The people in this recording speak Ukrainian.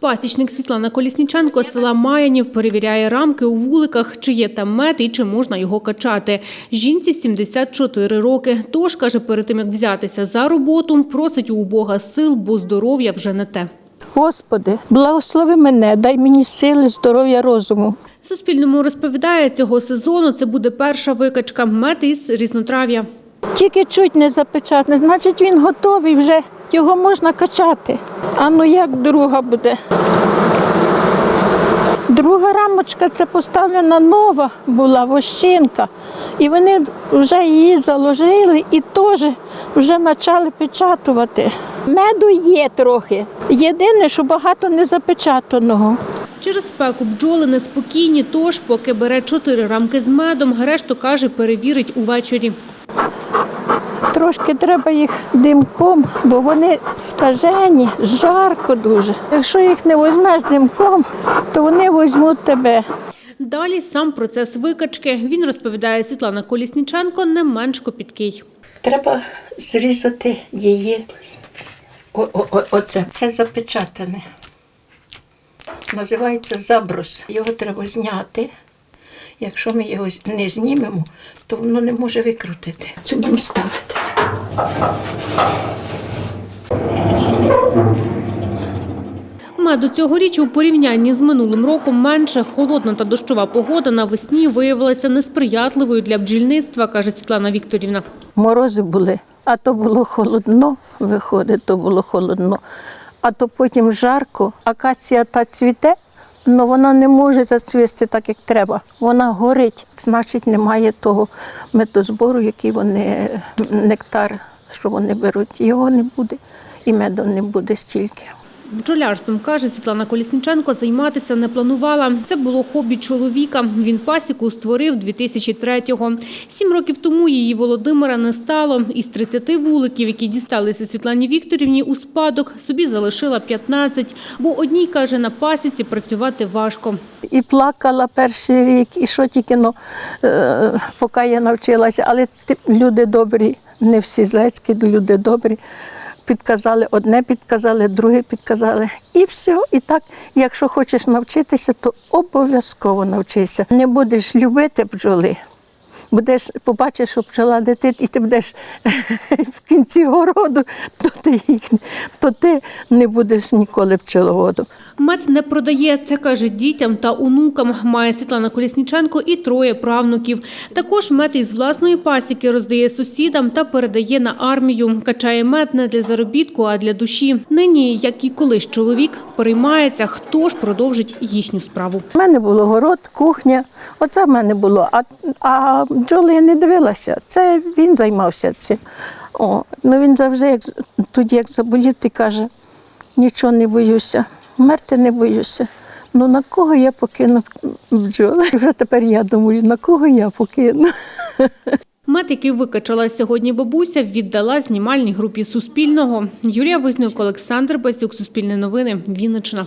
Пасічник Світлана Колісніченко з села Маянів перевіряє рамки у вуликах, чи є там мед і чи можна його качати. Жінці 74 роки. Тож, каже, перед тим, як взятися за роботу, просить у Бога сил, бо здоров'я вже не те. Господи, благослови мене, дай мені сили, здоров'я, розуму. Суспільному розповідає, цього сезону це буде перша викачка мед із різнотрав'я. Тільки чуть не запечатане, значить він готовий вже, його можна качати. А ну як друга буде? Друга рамочка це поставлена нова була вощинка. І вони вже її заложили і теж вже почали печатувати. Меду є трохи. Єдине, що багато не запечатаного. Через спеку бджоли неспокійні, тож поки бере чотири рамки з медом, решту, каже, перевірить увечері. Трошки треба їх димком, бо вони скажені, жарко дуже. Якщо їх не візьмеш димком, то вони візьмуть тебе. Далі сам процес викачки. Він розповідає Світлана Колісніченко не менш копіткий. Треба зрізати її. О, о, о, оце. Це запечатане. Називається забрус. Його треба зняти. Якщо ми його не знімемо, то воно не може викрутити. Це будемо ставити. Меду цьогоріч у порівнянні з минулим роком менше. Холодна та дощова погода навесні виявилася несприятливою для бджільництва, каже Світлана Вікторівна. Морози були, а то було холодно, виходить, то було холодно. А то потім жарко, акація та цвіте, але вона не може зацвісти так, як треба. Вона горить, значить, немає того медозбору, який вони, нектар, що вони беруть. Його не буде і меду не буде стільки. Бджолярством, каже Світлана Колісніченко, займатися не планувала. Це було хобі чоловіка. Він пасіку створив 2003-го. Сім років тому її Володимира не стало. Із 30 вуликів, які дісталися Світлані Вікторівні у спадок, собі залишила 15, бо одній, каже, на пасіці працювати важко. І плакала перший рік, і що тільки ну, е, поки я навчилася. Але люди добрі, не всі злецькі, люди добрі. Підказали одне, підказали, друге підказали. І все. І так, якщо хочеш навчитися, то обов'язково навчися. Не будеш любити бджоли. Будеш, побачиш, що пчела летить, і ти будеш в кінці городу, то ти, то ти не будеш ніколи пчеловоду. Мед не продає, це каже дітям та онукам. Має Світлана Колісніченко і троє правнуків. Також мед із власної пасіки роздає сусідам та передає на армію. Качає мед не для заробітку, а для душі. Нині, як і колись чоловік, переймається, хто ж продовжить їхню справу. У мене було город, кухня. Оце в мене було. А, а бджоли я не дивилася. Це він займався цим. О, ну він завжди, як, тоді як заболів, ти каже, нічого не боюся, вмерти не боюся. Ну на кого я покину бджоли? Вже тепер я думаю, на кого я покину. Мед, який викачала сьогодні бабуся, віддала знімальній групі Суспільного. Юлія Вознюк, Олександр Басюк, Суспільне новини, Вінниччина.